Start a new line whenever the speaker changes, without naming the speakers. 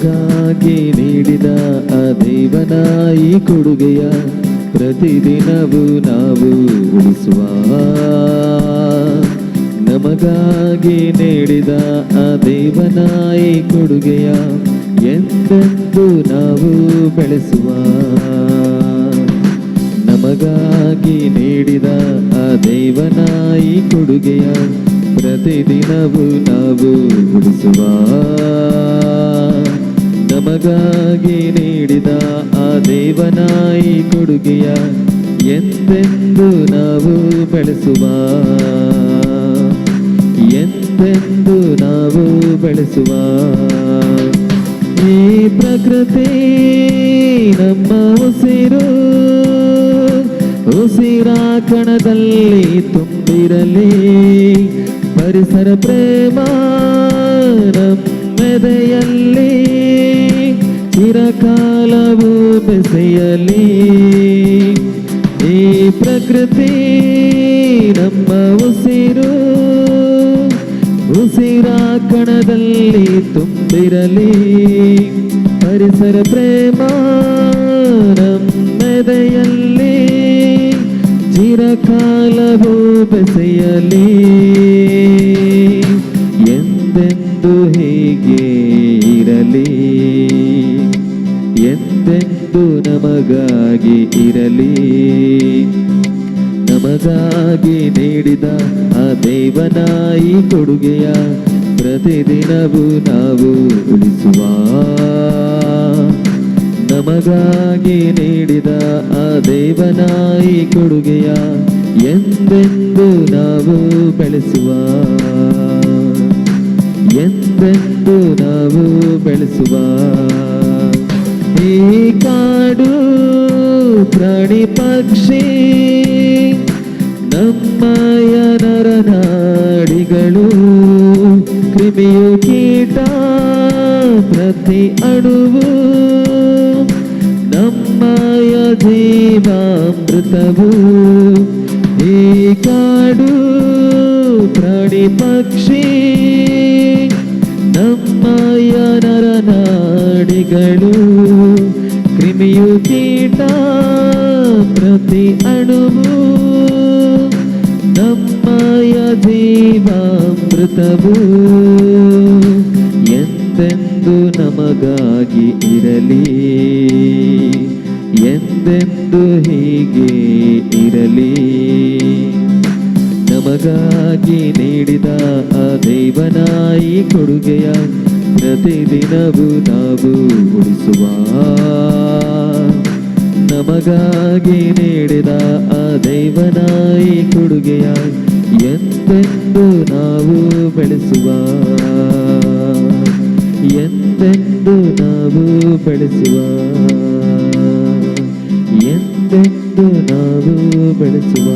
ನಮಗಾಗಿ ನೀಡಿದ ಆ ದೇವನ ಈ ಕೊಡುಗೆಯ ಪ್ರತಿದಿನವೂ ನಾವು ಉಳಿಸುವ. ನಮಗಾಗಿ ನೀಡಿದ ಆ ದೇವನ ಈ ಕೊಡುಗೆಯ ಎಂದೆಂದು ನಾವು ಬೆಳೆಸುವ. ನಮಗಾಗಿ ನೀಡಿದ ಆ ದೇವನ ಈ ಕೊಡುಗೆಯ ಪ್ರತಿದಿನವೂ ನಾವು ಉಳಿಸುವ. ನಮಗಾಗಿ ನೀಡಿದ ಆ ದೇವನಾಯಿ ಕೊಡುಗೆಯ ಎಂದೆಂದು ನಾವು ಬೆಳೆಸುವ? ಎಂದೆಂದು ನಾವು ಬೆಳೆಸುವ? ಈ ಪ್ರಕೃತಿ ನಮ್ಮ ಉಸಿರು, ಉಸಿರಾ ಕಣದಲ್ಲಿ ತುಂಬಿರಲಿ. ಪರಿಸರ ಪ್ರೇಮ ನಮ್ಮೆದೆಯಲ್ಲಿ ಚಿರಕಾಲವು ಬೆಸೆಯಲಿ. ಈ ಪ್ರಕೃತಿ ನಮ್ಮ ಉಸಿರು. ಉಸಿರಾ ಕಣದಲ್ಲಿ ತುಂಬಿರಲಿ. ಪರಿಸರ ಪ್ರೇಮ ನಮ್ಮೆದೆಯಲ್ಲಿ. ಚಿರಕಾಲವು ಬೆಸೆಯಲಿ. ಎಂದೆಂದು ಹೀಗೆ ಇರಲಿ. ಎಂದೆಂದು ನಮಗಾಗಿ ಇರಲಿ. ನಮಗಾಗಿ ನೀಡಿದ ಆ ದೇವನಾಯಿ ಕೊಡುಗೆಯ ಪ್ರತಿದಿನವೂ ನಾವು ಉಳಿಸುವ. ನಮಗಾಗಿ ನೀಡಿದ ಆ ದೇವನಾಯಿ ಕೊಡುಗೆಯ ಎಂದೆಂದು ನಾವು ಬೆಳೆಸುವ. ಎಂದೆಂದು ನಾವು ಬೆಳೆಸುವ. ಈ ಕಾಡು ಪ್ರಾಣಿ ಪಕ್ಷಿ ನಮ್ಮಯ ನರನಾಡಿಗಳು ಕ್ರಿಮಿಯು ಕೀಟ ಪ್ರತಿ ಅಣುವು ನಮ್ಮಯ ಜೀವಾಮೃತವು ಈ ಕಾಡು ಪ್ರಾಣಿ ಪಕ್ಷಿ ನಮ್ಮಯ ನರನಾಡಿಗಳು ಕೀಟ ಪ್ರತಿ ಅಣುವು. ನಮ್ಮಯ ಜೀವಾಮೃತವು ಎಂದೆಂದು ನಮಗಾಗಿ ಇರಲಿ, ಎಂದೆಂದು ಹೀಗೆ ಇರಲಿ. ನಮಗಾಗಿ ನೀಡಿದ ಆ ದೇವನಾಯಿ ಕೊಡುಗೆಯಾಗಿ ಕೊಡುಗೆಯ ಪ್ರತಿದಿನವೂ ನಾವು ಉಳಿಸುವ ನಮಗಾಗಿ ನೀಡಿದ ಆ ದೈವನಾಯಿ ಕೊಡುಗೆಯ ಎಂದೆಂದು ನಾವು ಬೆಳೆಸುವ ಎಂದೆಂದು ನಾವು ಬೆಳೆಸುವ ಎಂದೆಂದು ನಾವು ಬೆಳೆಸುವ.